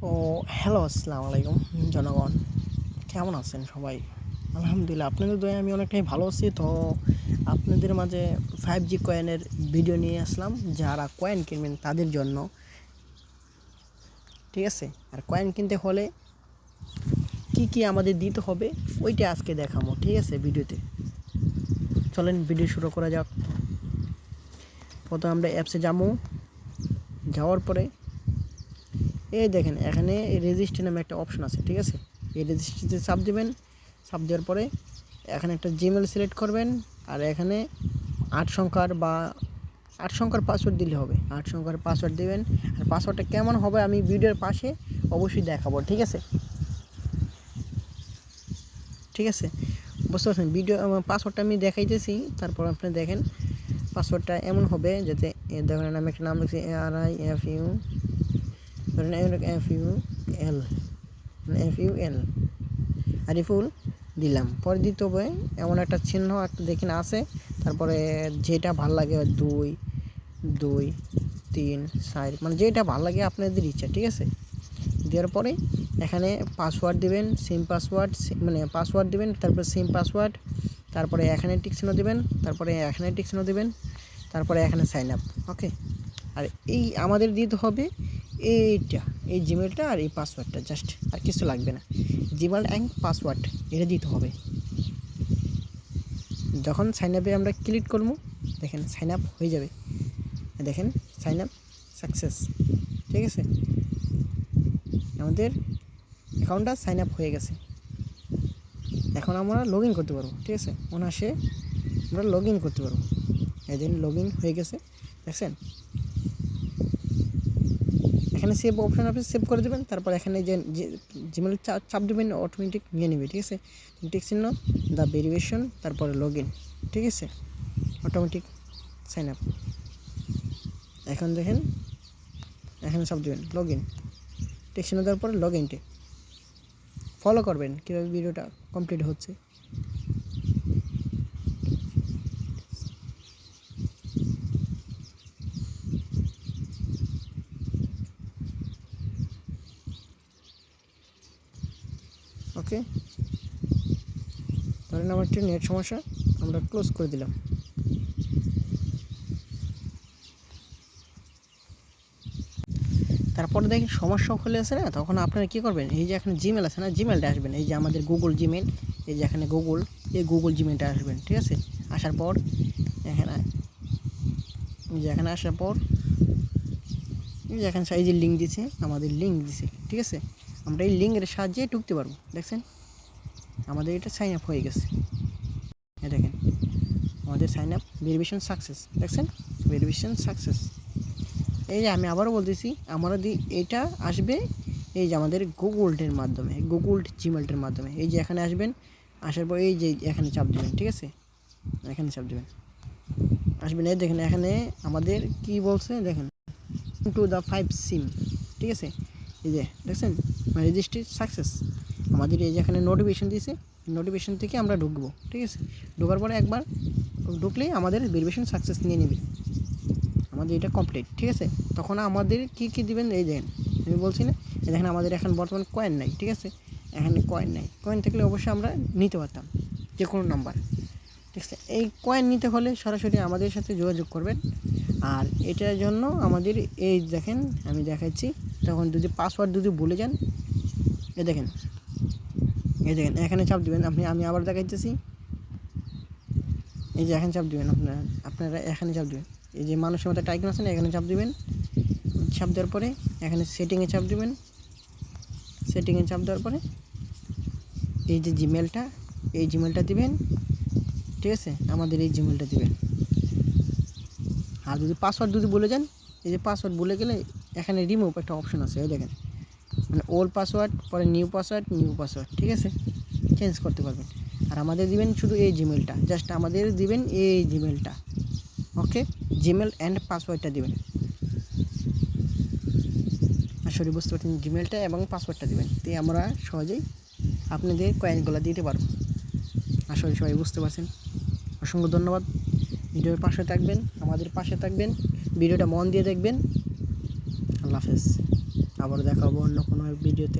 তো হ্যালো আসসালামু আলাইকুম, জনগণ। কেমন আছেন সবাই? আলহামদুলিল্লাহ, আপনাদের দয়া আমি অনেকটাই ভালো আছি। তো, আপনাদের মাঝে ফাইভ জি কয়েনের ভিডিও নিয়ে আসলাম। যারা কয়েন কিনবেন তাদের জন্য। ঠিক আছে? আর কয়েন কিনতে হলে কি কি আমাদের দিতে হবে, ওইটা আজকে দেখাবো। ঠিক আছে, ভিডিওতে? চলেন ভিডিও শুরু করা যাক। প্রথমে আমরা অ্যাপসে যাব। যাওয়ার পরে এই দেখেন, এখানে রেজিস্ট্রি নামে একটা অপশন আছে, ঠিক আছে? এই রেজিস্ট্রিতে চাপ দেবেন চাপ দেওয়ার পরে এখানে একটা জিমেল সিলেক্ট করবেন, আর এখানে আট সংখ্যার বা আট সংখ্যার পাসওয়ার্ড দিলে হবে। আট সংখ্যার পাসওয়ার্ড দেবেন, আর পাসওয়ার্ডটা কেমন হবে আমি ভিডিওর পাশে অবশ্যই দেখাবো, ঠিক আছে? ঠিক আছে? বুঝতে পারছেন? ভিডিও পাসওয়ার্ডটা আমি দেখাইতেছি, তারপর আপনি দেখেন পাসওয়ার্ডটা এমন হবে, যাতে দেখেন আমি একটা নাম লিখছি আর আই এফ ইউ ধরেন F U L F U L Ariful দিলাম পরে দিতে হবে এমন একটা চিহ্ন একটা দেখি না আসে তারপরে যেটা ভালো লাগে দুই দুই তিন চার মানে যেটা ভালো লাগে আপনাদের ইচ্ছা ঠিক আছে দেওয়ার পরে এখানে পাসওয়ার্ড দিবেন সিম পাসওয়ার্ড মানে পাসওয়ার্ড দিবেন তারপরে সিম পাসওয়ার্ড তারপরে এখানে টিকচিহ্ন দিবেন তারপরে এখানে টিকচিহ্ন দিবেন তারপরে এখানে সাইন আপ ওকে আর এই আমাদের দিতে হবে এইটা, এই জিমেলটা আর এই পাসওয়ার্ডটা জাস্ট আর কিছু লাগবে না। জিমেল অ্যান্ড পাসওয়ার্ড এটা দিতে হবে। যখন সাইন আপে আমরা ক্লিক করব, দেখেন সাইন আপ হয়ে যাবে। দেখেন সাইন আপ সাকসেস ঠিক আছে? আমাদের অ্যাকাউন্টটা সাইন আপ হয়ে গেছে। এখন আমরা লগ ইন করতে পারব, ঠিক আছে? অনাসে আমরা লগ ইন করতে পারব। এদিন লগ ইন হয়ে গেছে, দেখছেন? এখানে সেভ অপশান আপনি সেভ করে দেবেন, তারপর এখানে যে জিমেল চাপ দেবেন অটোমেটিক নিয়ে নেবে, ঠিক আছে? টিক চিহ্ন দ্য ভেরিফিকেশন তারপরে লগ ঠিক আছে? অটোমেটিক সাইন আপ এখন দেখেন, এখানে সব দেবেন লগ ইন টিক চিহ্ন দেওয়ার পরে লগ ইনটে ফলো করবেন, কীভাবে ভিডিওটা কমপ্লিট হচ্ছে। ওকে? ধরেন আমার একটু নেট সমস্যা, আমরা ক্লোজ করে দিলাম। তারপরে দেখেন সমস্যা হলে আছে না, তখন আপনারা কী করবেন? এই যে এখানে জিমেল আছে না জিমেলটা আসবেন। এই যে আমাদের গুগল জিমেল এই যে এখানে গুগল এই গুগল জিমেলটা আসবেন, ঠিক আছে? আসার পর, এখানে যে এখানে আসার পর, এই যে এখানে এই যে লিঙ্ক দিছে, আমাদের লিঙ্ক দিছে, ঠিক আছে? আমরা এই লিঙ্কের সাহায্যে ঢুকতে পারব। দেখছেন? আমাদের এটা সাইন আপ হয়ে গেছে। দেখেন, আমাদের সাইন আপ ভেরিফিকেশন সাকসেস দেখছেন? ভেরিফিকেশন সাকসেস এই যে আমি আবারও বলতেছি, আমরা দি, এটা আসবে এই যে আমাদের গুগলটের মাধ্যমে গুগল জিমেলটের মাধ্যমে। এই যে এখানে আসবেন, আসার পর এই যে এখানে চাপ দেবেন, ঠিক আছে? এখানে চাপ দেবেন। আসবেন, এই দেখেন, এখানে আমাদের কি বলছে? দেখেন টু দ্য ফাইভ সিম ঠিক আছে? এই যে, দেখছেন? রেজিস্ট্রি সাকসেস আমাদের এই যে এখানে নোটিফিকেশন দিয়েছে নোটিফিকেশন থেকে আমরা ঢুকবো, ঠিক আছে? ঢোকার পরে একবার ঢুকলেই আমাদের ভেরিফিকেশন সাকসেস নিয়ে নেবে। আমাদের এটা কমপ্লিট ঠিক আছে? তখন আমাদের কি কি দিবেন? এই দেখেন, আমি বলছি না দেখেন আমাদের এখন বর্তমান কয়েন নাই, ঠিক আছে? এখানে কয়েন নাই। কয়েন থাকলে অবশ্যই আমরা নিতে পারতাম, যে কোনো নাম্বার ঠিক আছে? এই কয়েন নিতে হলে সরাসরি আমাদের সাথে যোগাযোগ করবেন। আর এটার জন্য আমাদের এই দেখেন, আমি দেখাচ্ছি। তখন যদি পাসওয়ার্ড যদি ভুলে যান, এ দেখেন এই দেখেন, এখানে চাপ দিবেন আপনি, আমি আবার দেখাইতেছি। এই যে এখানে চাপ দিবেন আপনারা আপনারা এখানে চাপ দিবেন। এই যে মানুষের মতো টাইকন আছে না, এখানে চাপ দিবেন। চাপ দেওয়ার পরে এখানে সেটিংয়ে চাপ দিবেন। সেটিংয়ে চাপ দেওয়ার পরে এই যে জিমেলটা এই জিমেলটা দিবেন। ঠিক আছে? আমাদের এই জিমেলটা দিবেন। আর যদি পাসওয়ার্ড যদি বলে যান, এই যে পাসওয়ার্ড বলে গেলে এখানে রিমুভ একটা অপশন আছে দেখেন। মানে ওল্ড পাসওয়ার্ড পরে নিউ পাসওয়ার্ড নিউ পাসওয়ার্ড ঠিক আছে? চেঞ্জ করতে পারবেন। আর আমাদের দিবেন শুধু এই জিমেলটা জাস্ট আমাদের দিবেন এই জিমেলটা ওকে জিমেল অ্যান্ড পাসওয়ার্ডটা দিবেন। আসলে বুঝতে পারছেন জিমেলটা এবং পাসওয়ার্ডটা দিবেন। তে আমরা সহজেই আপনাদের কয়েনগুলো দিতে পারব। আসলে সবাই বুঝতে পারছেন? অসংখ্য ধন্যবাদ। ভিডিওর পাশে থাকবেন, আমাদের পাশে থাকবেন, ভিডিওটা মন দিয়ে দেখবেন। আল্লাহ হাফেজ। আবার দেখাবো অন্য কোনো ভিডিওতে।